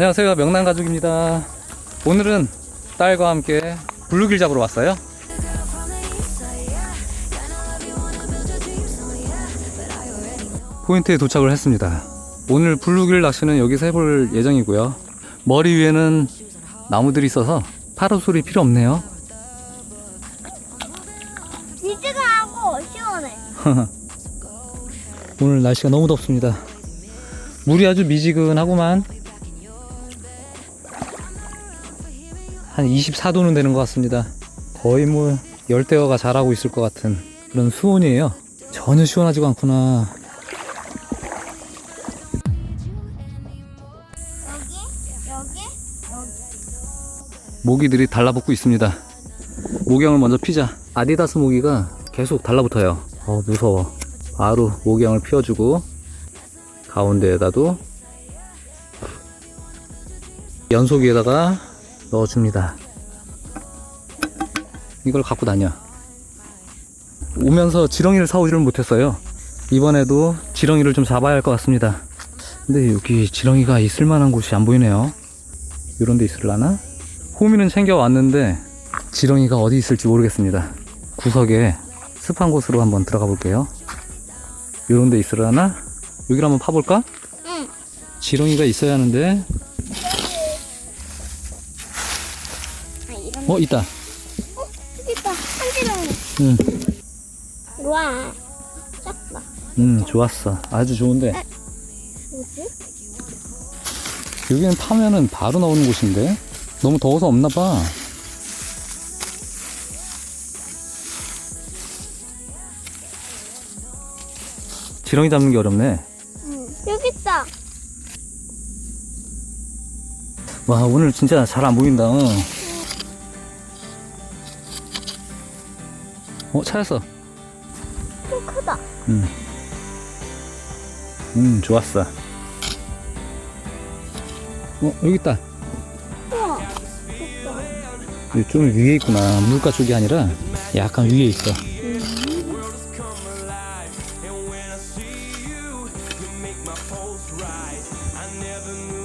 안녕하세요. 명란 가족입니다. 오늘은 딸과 함께 블루길 잡으러 왔어요. 포인트에 도착을 했습니다. 오늘 블루길 낚시는 여기서 해볼 예정이고요. 머리 위에는 나무들이 있어서 파라솔이 필요 없네요. 미지근하고 시원해. 오늘 날씨가 너무 덥습니다. 물이 아주 미지근하고만 한 24도는 되는 것 같습니다. 거의 뭐 열대어가 자라고 있을 것 같은 그런 수온이에요. 전혀 시원하지가 않구나. 모기들이 달라붙고 있습니다. 모기향을 먼저 피자. 아디다스 모기가 계속 달라붙어요. 어 무서워. 바로 모기향을 피워주고 가운데에다도 연소기에다가 넣어줍니다 이걸 갖고 다녀 오면서 지렁이를 사오지를 못했어요 이번에도 지렁이를 좀 잡아야 할 것 같습니다 근데 여기 지렁이가 있을 만한 곳이 안 보이네요 이런 데 있을라나? 호미는 챙겨왔는데 지렁이가 어디 있을지 모르겠습니다. 구석에 습한 곳으로 한번 들어가 볼게요. 이런 데 있으려나? 여기를 한번 파볼까? 응. 지렁이가 있어야 하는데 이런. 어 있다. 여기 있다. 한지렁이. 응, 우와. 작다. 응 좋았어. 아주 좋은데 뭐지? 여기는 파면은 바로 나오는 곳인데 너무 더워서 없나 봐. 지렁이 잡는 게 어렵네. 응. 여기 있다. 와 오늘 진짜 잘 안 보인다. 어, 어 찾았어. 좀 크다. 음. 음 좋았어. 어 여기 있다. 우와. 여기 좀 위에 있구나. 물가 쪽이 아니라 약간 위에 있어.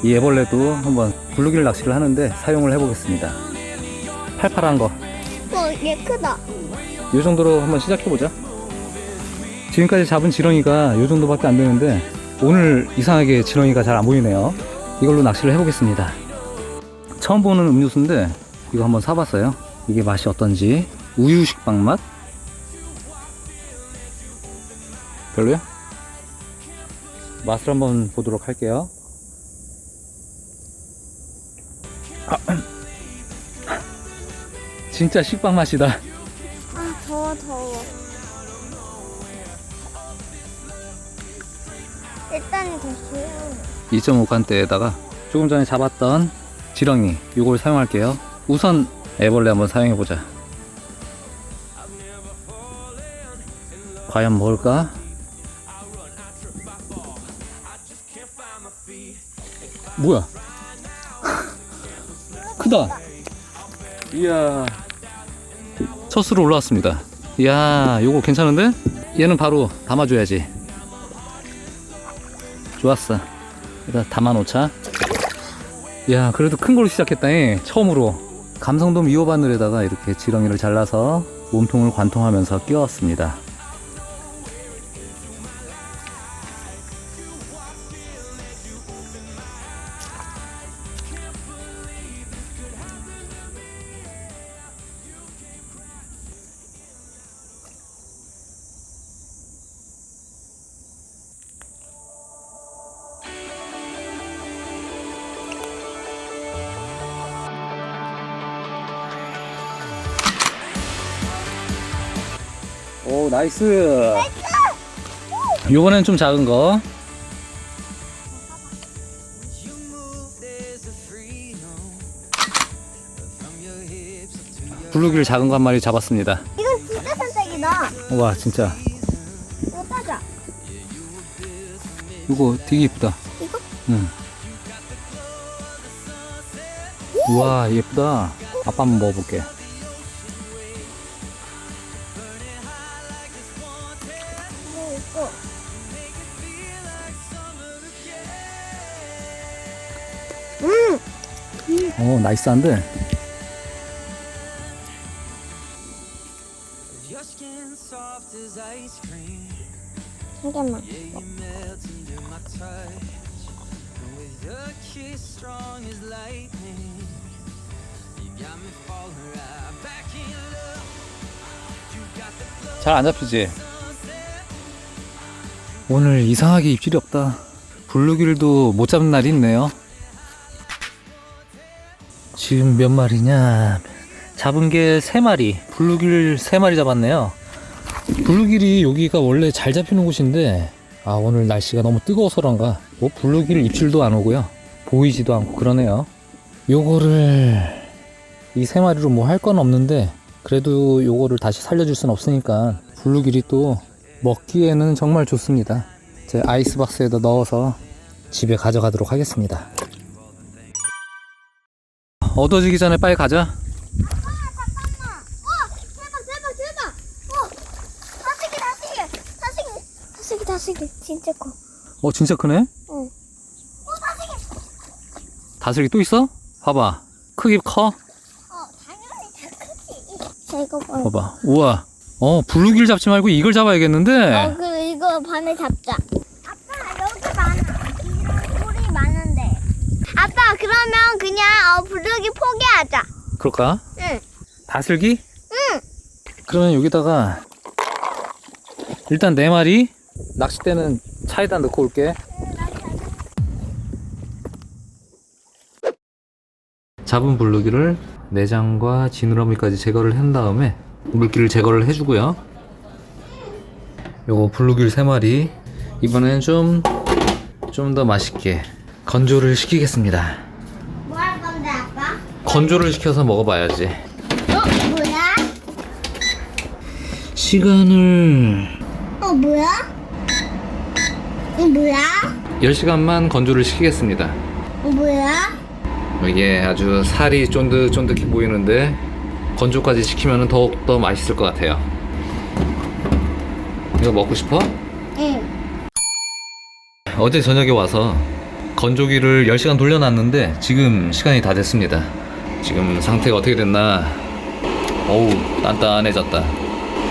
이 애벌레도 한번 블루길 낚시를 하는데 사용을 해보겠습니다. 팔팔한 거. 어, 얘 크다. 이 정도로 한번 시작해보자. 지금까지 잡은 지렁이가 이 정도밖에 안 되는데 오늘 이상하게 지렁이가 잘 안 보이네요. 이걸로 낚시를 해보겠습니다. 처음 보는 음료수인데 이거 한번 사봤어요. 이게 맛이 어떤지 우유 식빵 맛? 별로야? 맛을 한번 보도록 할게요. 아, 진짜 식빵 맛이다. 아, 더워. 일단은 됐어요. 2.5칸대에다가 조금 전에 잡았던 지렁이 이걸 사용할게요 우선 애벌레 한번 사용해보자 과연 뭘까? 뭐야 크다 이야 첫 수로 올라왔습니다 이야 요거 괜찮은데? 얘는 바로 담아줘야지 좋았어 일단 담아놓자. 야, 그래도 큰 걸로 시작했다. 잉 처음으로. 감성돔 2호 바늘에다가 이렇게 지렁이를 잘라서 몸통을 관통하면서 끼웠습니다. 오, 나이스. 요번엔 좀 작은 거. 블루길 작은 거 한 마리 잡았습니다. 이건 진짜 선택이다. 와, 진짜. 이거 따자. 이거 되게 이쁘다. 이거? 응. 우와, 예쁘다. 아빠 한번 먹어볼게. 나이스한데? Your skin soft as ice cream. 한 개만. Yeah, you melt into my touch. And with your kiss strong as lightning. You got me falling right back in love. You got the flow. 잘안 잡히지? 오늘 이상하게 입질이 없다. 블루길도 못 잡는 날이 있네요. 지금 몇 마리냐? 잡은 게세 마리. 블루길 세 마리 잡았네요. 블루길이 여기가 원래 잘 잡히는 곳인데, 아, 오늘 날씨가 너무 뜨거워서 그런가. 뭐, 블루길 입질도 안 오고요. 보이지도 않고 그러네요. 요거를, 이세 마리로 뭐 할 건 없는데, 그래도 요거를 다시 살려줄 순 없으니까 블루길이 또 먹기에는 정말 좋습니다. 제 아이스박스에다 넣어서 집에 가져가도록 하겠습니다. 어두워지기 전에 빨리 가자. 진짜 커. 어 진짜 크네? 응. 어 다시기. 다슬기 또 있어? 봐봐. 크기 커? 어 당연히 다 크지. 자 이거 봐. 봐봐. 우와. 어 블루길 잡지 말고 이걸 잡아야겠는데. 어, 그 이거 반에 잡자. 아빠 여기 많아. 이런 돌이 많은데. 아빠 그러면 그냥 어, 부르기 포기하자. 그럴까? 응. 다슬기? 응. 그러면 여기다가 일단 네 마리 낚싯대는 차에다 넣고 올게. 잡은 블루기를 내장과 지느러미까지 제거를 한 다음에 물기를 제거를 해주고요. 요거 블루길 세 마리 이번엔 좀 좀 더 맛있게 건조를 시키겠습니다. 건조를 시켜서 먹어봐야지. 어 뭐야? 시간을 어 뭐야? 어 뭐야? 10시간만 건조를 시키겠습니다. 어 뭐야? 이게 아주 살이 쫀득쫀득해 보이는데 건조까지 시키면 더욱 더 맛있을 것 같아요. 이거 먹고 싶어? 응. 어제 저녁에 와서 건조기를 10시간 돌려놨는데 지금 시간이 다 됐습니다. 지금 상태가 어떻게 됐나? 어우, 단단해졌다.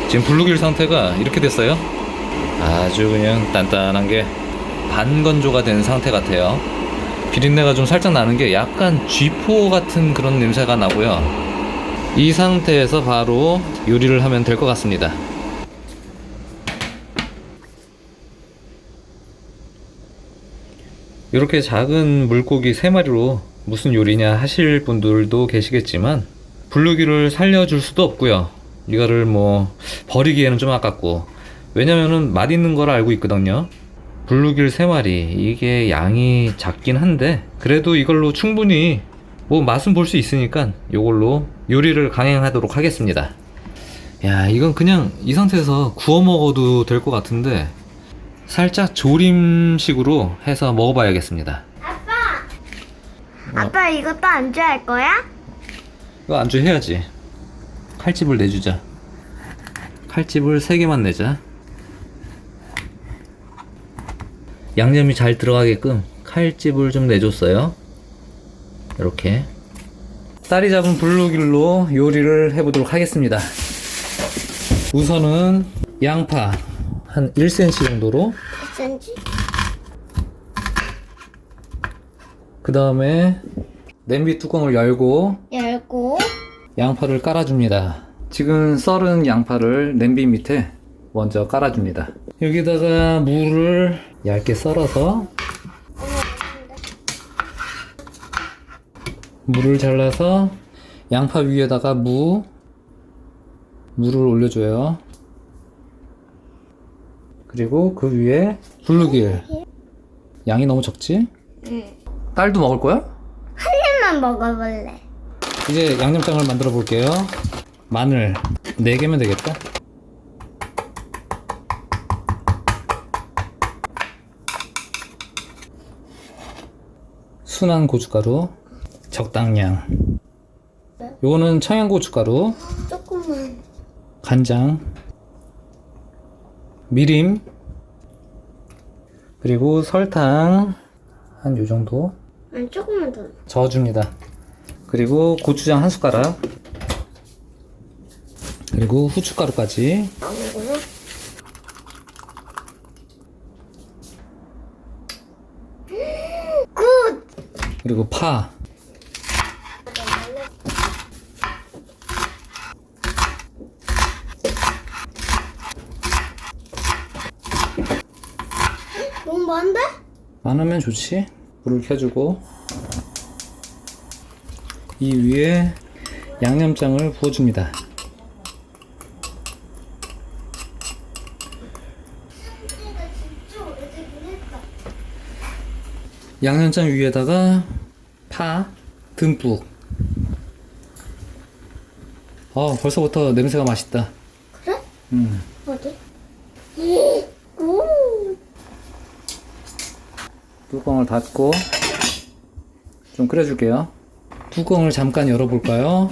지금 블루길 상태가 이렇게 됐어요. 아주 그냥 단단한 게 반건조가 된 상태 같아요. 비린내가 좀 살짝 나는 게 약간 쥐포 같은 그런 냄새가 나고요. 이 상태에서 바로 요리를 하면 될 것 같습니다. 이렇게 작은 물고기 3마리로 무슨 요리냐 하실 분들도 계시겠지만 블루기를 살려줄 수도 없고요. 이거를 뭐 버리기에는 좀 아깝고 왜냐면은 맛있는 걸 알고 있거든요. 블루길 3마리 이게 양이 작긴 한데 그래도 이걸로 충분히 뭐 맛은 볼 수 있으니까 이걸로 요리를 강행하도록 하겠습니다. 야 이건 그냥 이 상태에서 구워 먹어도 될 것 같은데 살짝 조림식으로 해서 먹어봐야겠습니다. 뭐. 아빠 이것도 안주할 거야? 이거 안주해야지. 칼집을 내주자. 칼집을 3개만 내자. 양념이 잘 들어가게끔 칼집을 좀 내줬어요. 이렇게. 쌀이 잡은 블루길로 요리를 해보도록 하겠습니다. 우선은 양파 한 1cm 정도로 1cm? 그 다음에 냄비 뚜껑을 열고 열고 양파를 깔아줍니다. 지금 썰은 양파를 냄비 밑에 먼저 깔아줍니다. 여기다가 무를 얇게 썰어서 무를 잘라서 양파 위에다가 무 무를 올려줘요. 그리고 그 위에 블루길 양이 너무 적지? 응. 딸도 먹을 거야? 한 입만 먹어볼래. 이제 양념장을 만들어 볼게요. 마늘 4개면 되겠다. 순한 고춧가루 적당량. 요거는 청양고춧가루, 조금만. 간장, 미림, 그리고 설탕 한 요 정도 아니 조금만 더. 저어줍니다. 그리고 고추장 한 숟가락. 그리고 후춧가루까지. 굿! 그리고 파. 너무 많은데? 많으면 좋지. 불을 켜주고 이 위에 양념장을 부어줍니다. 양념장 위에다가 파 듬뿍. 어, 벌써부터 냄새가 맛있다. 그래? 음. 어디? 오! 뚜껑을 닫고 좀 끓여줄게요. 뚜껑을 잠깐 열어볼까요?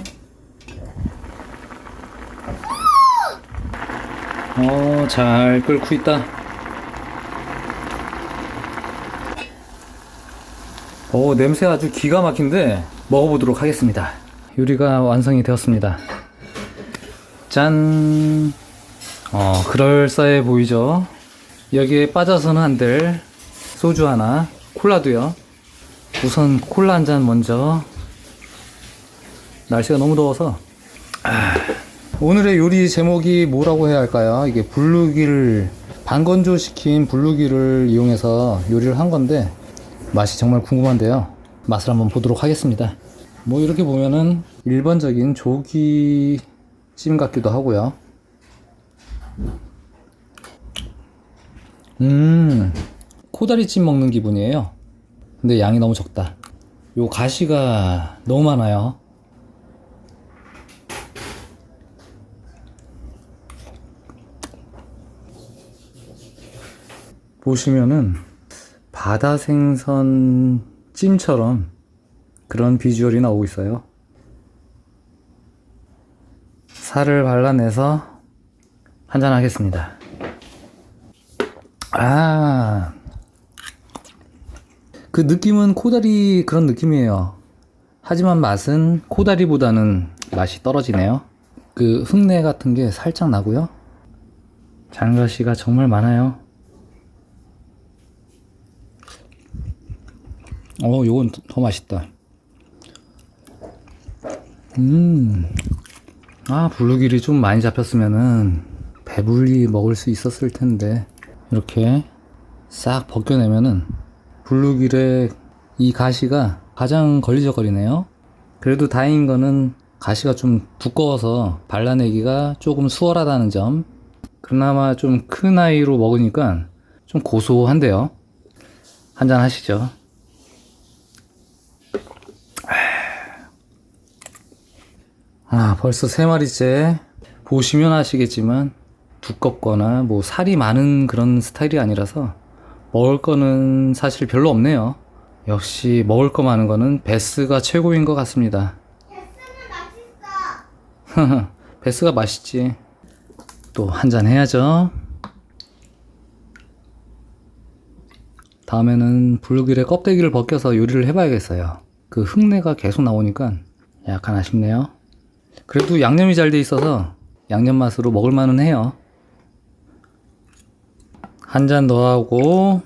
어, 잘 끓고 있다. 오, 냄새 아주 기가 막힌데 먹어보도록 하겠습니다. 요리가 완성이 되었습니다. 짠! 어, 그럴싸해 보이죠? 여기에 빠져서는 안 될 소주 하나, 콜라도요. 우선 콜라 한 잔 먼저. 날씨가 너무 더워서. 아, 오늘의 요리 제목이 뭐라고 해야 할까요? 이게 블루기를 반건조 시킨 블루기를 이용해서 요리를 한 건데 맛이 정말 궁금한데요. 맛을 한번 보도록 하겠습니다. 뭐 이렇게 보면은 일반적인 조기찜 같기도 하고요. 음, 코다리찜 먹는 기분이에요. 근데 양이 너무 적다. 요 가시가 너무 많아요. 보시면은 바다 생선 찜처럼 그런 비주얼이 나오고 있어요. 살을 발라내서 한잔 하겠습니다. 아, 그 느낌은 코다리 그런 느낌이에요. 하지만 맛은 코다리보다는 맛이 떨어지네요. 그 흙내 같은 게 살짝 나고요. 장가시가 정말 많아요. 어, 요건 더- 더 맛있다. 음, 아, 블루길이 좀 많이 잡혔으면은 배불리 먹을 수 있었을 텐데. 이렇게 싹 벗겨내면은 블루길의 이 가시가 가장 걸리적거리네요. 그래도 다행인 거는 가시가 좀 두꺼워서 발라내기가 조금 수월하다는 점. 그나마 좀 큰 아이로 먹으니까 좀 고소한데요. 한잔 하시죠. 아, 벌써 세 마리째. 보시면 아시겠지만 두껍거나 뭐 살이 많은 그런 스타일이 아니라서 먹을 거는 사실 별로 없네요. 역시 먹을 거 많은 거는 베스가 최고인 것 같습니다. 베스가 맛있지. 또 한 잔 해야죠. 다음에는 블루길의 껍데기를 벗겨서 요리를 해봐야겠어요. 그 흙내가 계속 나오니까 약간 아쉽네요. 그래도 양념이 잘 돼 있어서 양념 맛으로 먹을 만은 해요. 한 잔 더 하고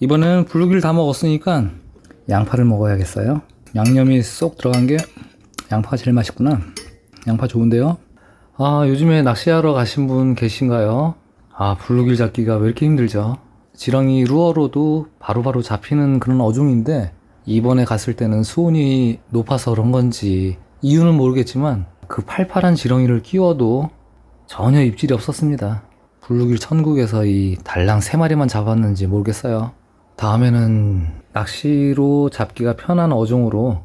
이번에는 블루길 다 먹었으니까 양파를 먹어야겠어요. 양념이 쏙 들어간 게 양파가 제일 맛있구나. 양파 좋은데요? 아, 요즘에 낚시하러 가신 분 계신가요? 아, 블루길 잡기가 왜 이렇게 힘들죠? 지렁이 루어로도 바로바로 잡히는 그런 어종인데 이번에 갔을 때는 수온이 높아서 그런 건지 이유는 모르겠지만 그 팔팔한 지렁이를 끼워도 전혀 입질이 없었습니다. 블루길 천국에서 이 달랑 세 마리만 잡았는지 모르겠어요. 다음에는 낚시로 잡기가 편한 어종으로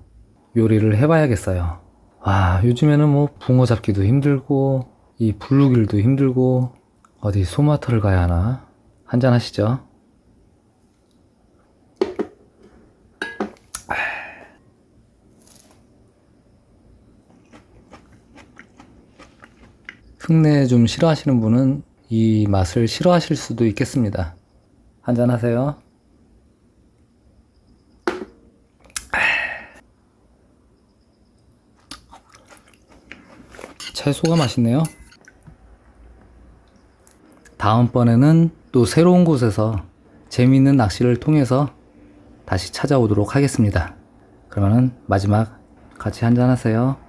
요리를 해봐야겠어요. 와, 요즘에는 뭐 붕어 잡기도 힘들고 이 블루길도 힘들고 어디 소마터를 가야 하나? 한잔 하시죠. 흙내 좀 싫어하시는 분은 이 맛을 싫어하실 수도 있겠습니다. 한잔하세요. 채소가 맛있네요. 다음번에는 또 새로운 곳에서 재미있는 낚시를 통해서 다시 찾아오도록 하겠습니다. 그러면은 마지막 같이 한잔하세요.